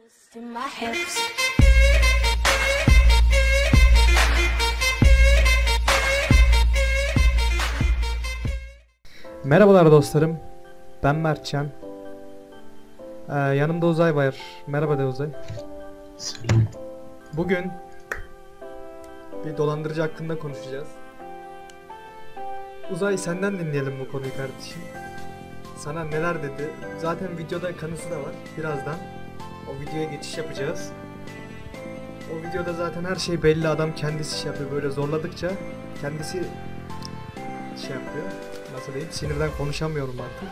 Twisting my hips. Merhabalar dostlarım. Ben Mertcan. Ee, yanımda Uzay var. Merhaba de Uzay. Selam. Bugün bir dolandırıcı hakkında konuşacağız. Uzay senden dinleyelim bu konuyu kardeşim. Sana neler dedi? Zaten videoda kanısı da var. Birazdan o videoya geçiş yapacağız. O videoda zaten her şey belli. Adam kendisi şey yapıyor. Böyle zorladıkça kendisi şey yapıyor. Nasıl diyeyim? Sinirden konuşamıyorum artık.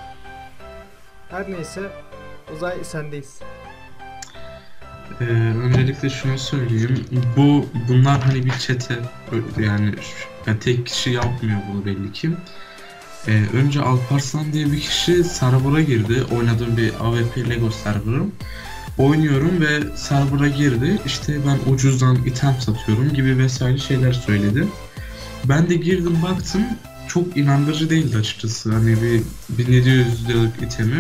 Her neyse Uzay sendeyiz. Ee, öncelikle şunu söyleyeyim. Bu bunlar hani bir çete yani, yani tek kişi yapmıyor bunu belli ki. Ee, önce Alparslan diye bir kişi server'a girdi. Oynadığım bir AWP Lego server'ım. Oynuyorum ve server'a girdi. İşte ben ucuzdan item satıyorum gibi vesaire şeyler söyledi. Ben de girdim baktım çok inandırıcı değildi açıkçası. Hani bir 1700 liralık itemi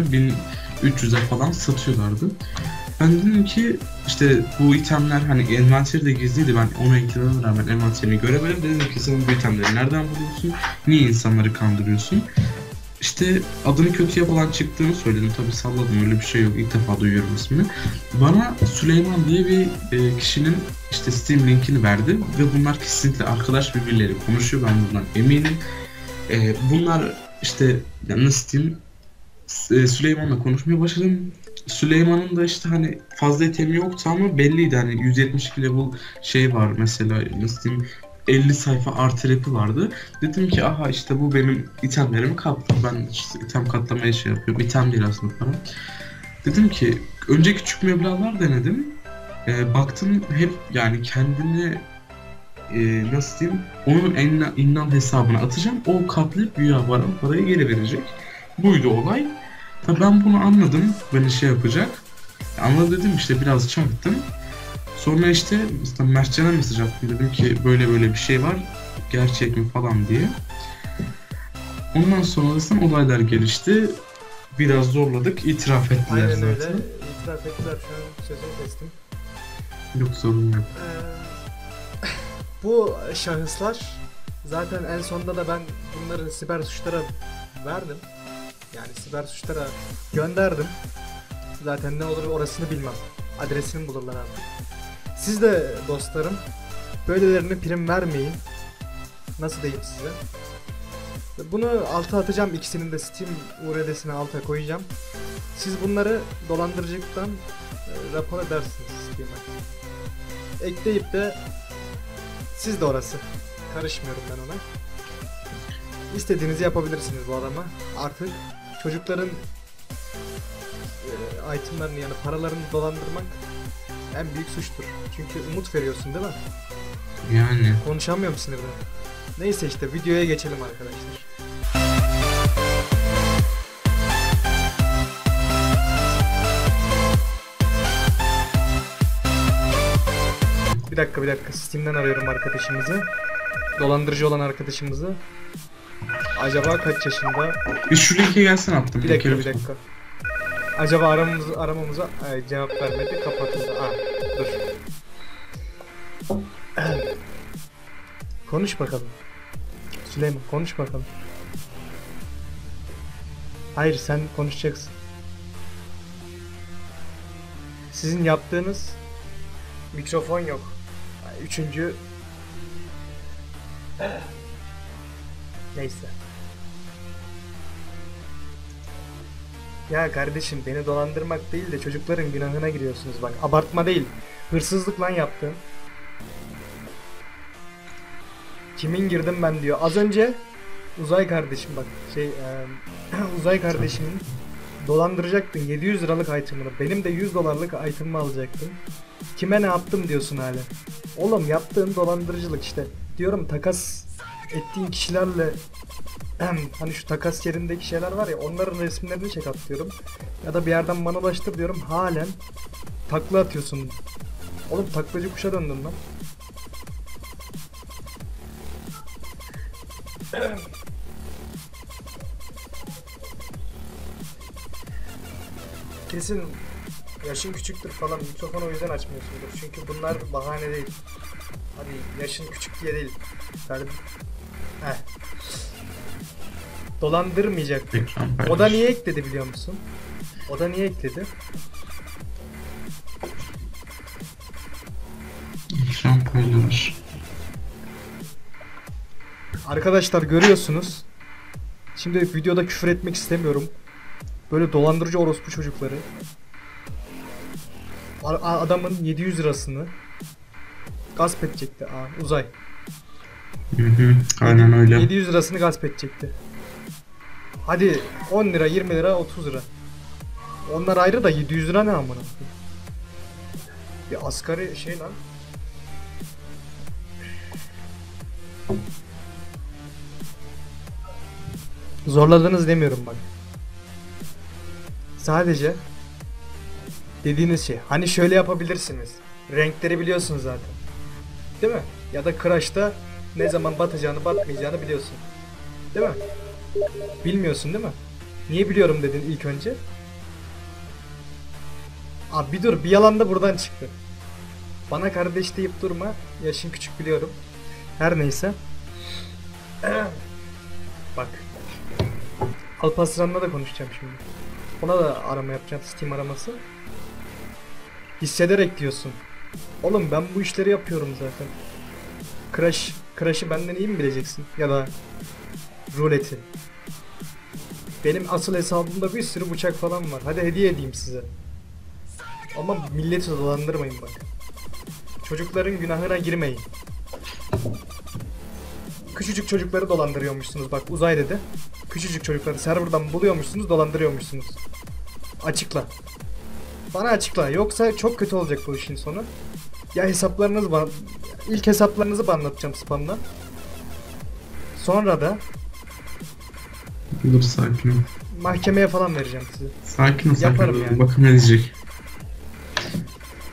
1300'e falan satıyorlardı. Ben dedim ki işte bu itemler hani envanteri de gizliydi. Ben onu eklememe rağmen envanterini göremedim. Dedim ki sen bu itemleri nereden buluyorsun? Niye insanları kandırıyorsun? İşte adını kötüye falan çıktığını söyledim. Tabi salladım öyle bir şey yok. İlk defa duyuyorum ismini. Bana Süleyman diye bir e, kişinin işte Steam linkini verdi. Ve bunlar kesinlikle arkadaş birbirleri konuşuyor. Ben bundan eminim. E, bunlar işte ya nasıl diyeyim e, Süleyman'la konuşmaya başladım. Süleyman'ın da işte hani fazla itemi yoktu ama belliydi hani 172 level şey var mesela nasıl 50 sayfa artı rapi vardı. Dedim ki aha işte bu benim itemlerimi kaptı. Ben işte item katlamaya şey yapıyorum. İtem değil aslında para. Dedim ki önce küçük meblağlar denedim. Ee, baktım hep yani kendini e, nasıl diyeyim onun en innal hesabına atacağım. O katlayıp güya bana parayı geri verecek. Buydu olay. Tabii ben bunu anladım. Beni şey yapacak. Anladım dedim işte biraz çaktım. Sonra işte işte Mertcan'a mesaj attım. Dedim ki böyle böyle bir şey var. Gerçek mi falan diye. Ondan sonrasında olaylar gelişti. Biraz zorladık. itiraf ettiler Aynen zaten. öyle. İtiraf ettiler an sözünü kestim. Yok sorun yok. Ee, bu şahıslar zaten en sonunda da ben bunları siber suçlara verdim. Yani siber suçlara gönderdim. Zaten ne olur orasını bilmem. Adresini bulurlar artık. Siz de dostlarım böylelerine prim vermeyin. Nasıl diyeyim size? Bunu alta atacağım ikisinin de Steam URL'sini alta koyacağım. Siz bunları dolandırıcılıktan e, rapor edersiniz Steam'e. Ekleyip de siz de orası. Karışmıyorum ben ona. İstediğinizi yapabilirsiniz bu adama. Artık çocukların e, itemlarını yani paralarını dolandırmak en büyük suçtur. Çünkü umut veriyorsun değil mi? Yani Konuşamıyorum sinirden. Neyse işte videoya geçelim arkadaşlar. Bir dakika bir dakika Steam'den arıyorum arkadaşımızı. Dolandırıcı olan arkadaşımızı. Acaba kaç yaşında? bir şu linke gelsin attım. Bir dakika bir dakika. Acaba aramamızı aramamıza Ay, cevap vermedi kapatıldı. Aa, dur. konuş bakalım. Süleyman konuş bakalım. Hayır sen konuşacaksın. Sizin yaptığınız mikrofon yok. Üçüncü Neyse. Ya kardeşim beni dolandırmak değil de çocukların günahına giriyorsunuz bak. Abartma değil. Hırsızlık lan yaptın. Kimin girdim ben diyor. Az önce Uzay kardeşim bak şey eee, Uzay kardeşimin dolandıracaktın 700 liralık itemını. Benim de 100 dolarlık itemimi alacaktın. Kime ne yaptım diyorsun hala. Oğlum yaptığın dolandırıcılık işte. Diyorum takas ettiğin kişilerle hani şu takas yerindeki şeyler var ya onların resimlerini çek at diyorum. Ya da bir yerden bana ulaştır diyorum halen takla atıyorsun. Oğlum taklacı kuşa döndün lan. Kesin yaşın küçüktür falan mikrofonu o yüzden açmıyorsundur. Çünkü bunlar bahane değil. Hadi yaşın küçük diye değil. Yani. Dolandırmayacak. O da niye ekledi biliyor musun? O da niye ekledi? Ekran paylaş. Arkadaşlar görüyorsunuz. Şimdi videoda küfür etmek istemiyorum. Böyle dolandırıcı orospu çocukları. A- adamın 700 lirasını gasp edecekti. Aa, uzay. Hı hı. Aynen öyle. 700 lirasını gasp edecekti. Hadi 10 lira, 20 lira, 30 lira. Onlar ayrı da 700 lira ne amına? Bir asgari şey lan. Zorladınız demiyorum bak. Sadece dediğiniz şey. Hani şöyle yapabilirsiniz. Renkleri biliyorsunuz zaten. Değil mi? Ya da Crash'ta ne zaman batacağını batmayacağını biliyorsun. Değil mi? Bilmiyorsun değil mi? Niye biliyorum dedin ilk önce? Abi bir dur bir yalan da buradan çıktı. Bana kardeş deyip durma. Yaşın küçük biliyorum. Her neyse. Bak. Alparslan'la da konuşacağım şimdi. Ona da arama yapacağım. Steam araması. Hissederek diyorsun. Oğlum ben bu işleri yapıyorum zaten. Crash, Crash'ı benden iyi mi bileceksin? Ya da ruleti. Benim asıl hesabımda bir sürü bıçak falan var. Hadi hediye edeyim size. Ama milleti dolandırmayın bak. Çocukların günahına girmeyin. Küçücük çocukları dolandırıyormuşsunuz bak uzay dedi. Küçücük çocukları serverdan buluyormuşsunuz dolandırıyormuşsunuz. Açıkla. Bana açıkla yoksa çok kötü olacak bu işin sonu. Ya hesaplarınızı bana... ilk hesaplarınızı anlatacağım spamla. Sonra da Dur sakin ol. mahkemeye falan vereceğim sizi. Sakin ol sakin Yaparım ol. yani. Bakım edecek.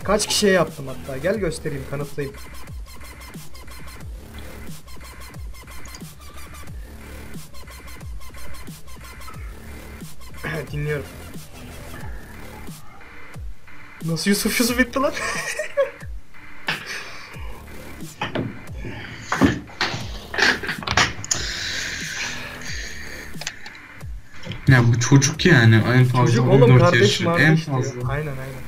Kaç kişiye yaptım hatta. Gel göstereyim, kanıtlayayım. Dinliyorum. Nasıl Yusuf Yusuf etti lan? Ya bu çocuk yani en fazla Çocuk 14 oğlum kardeş yaşı. En diyor. fazla. Aynen aynen.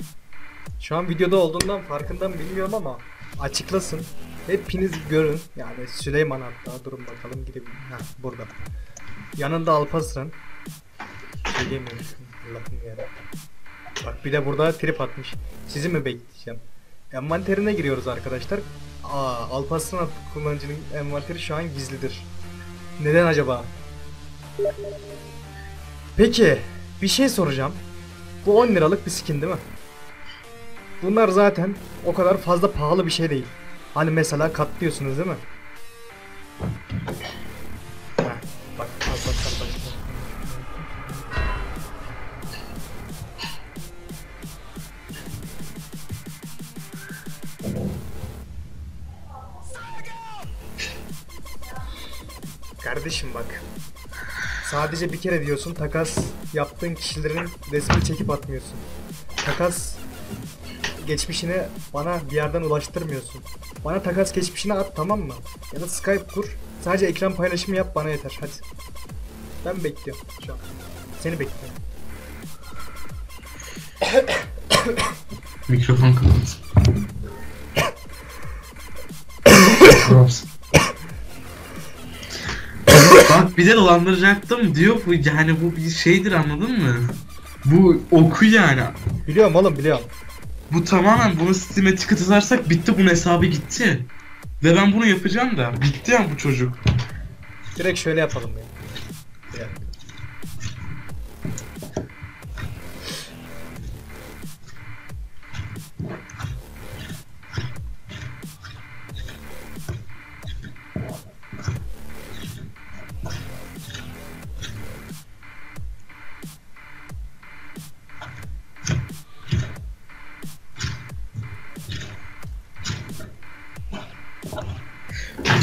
Şu an videoda olduğundan farkından bilmiyorum ama açıklasın. Hepiniz görün. Yani Süleyman hatta durun bakalım gidip ha burada. Yanında Alpaslan. Söyleyemiyorum. Allah'ım yarabbim. Bak bir de burada trip atmış. Sizi mi bekleyeceğim? Envanterine giriyoruz arkadaşlar. Aa, Alparslan kullanıcının envanteri şu an gizlidir. Neden acaba? Peki, bir şey soracağım. Bu 10 liralık bir skin değil mi? Bunlar zaten o kadar fazla pahalı bir şey değil. Hani mesela katlıyorsunuz değil mi? Kardeşim bak. Sadece bir kere diyorsun takas yaptığın kişilerin resmini çekip atmıyorsun. Takas geçmişini bana bir yerden ulaştırmıyorsun. Bana takas geçmişini at tamam mı? Ya da Skype kur. Sadece ekran paylaşımı yap bana yeter hadi. Ben bekliyorum şu an. Seni bekliyorum. Mikrofon kapat. Bak bir de dolandıracaktım diyor bu yani bu bir şeydir anladın mı? Bu oku yani. Biliyorum oğlum biliyorum. Bu tamamen bunu Steam'e ticket atarsak bitti bunun hesabı gitti. Ve ben bunu yapacağım da bitti ya bu çocuk. Direkt şöyle yapalım ya.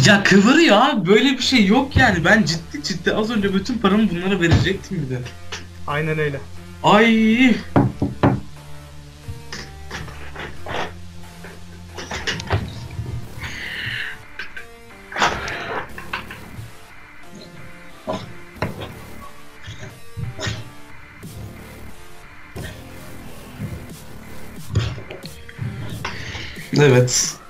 Ya kıvırıyor abi böyle bir şey yok yani ben ciddi ciddi az önce bütün paramı bunlara verecektim bir de. Aynen öyle. Ay. Evet.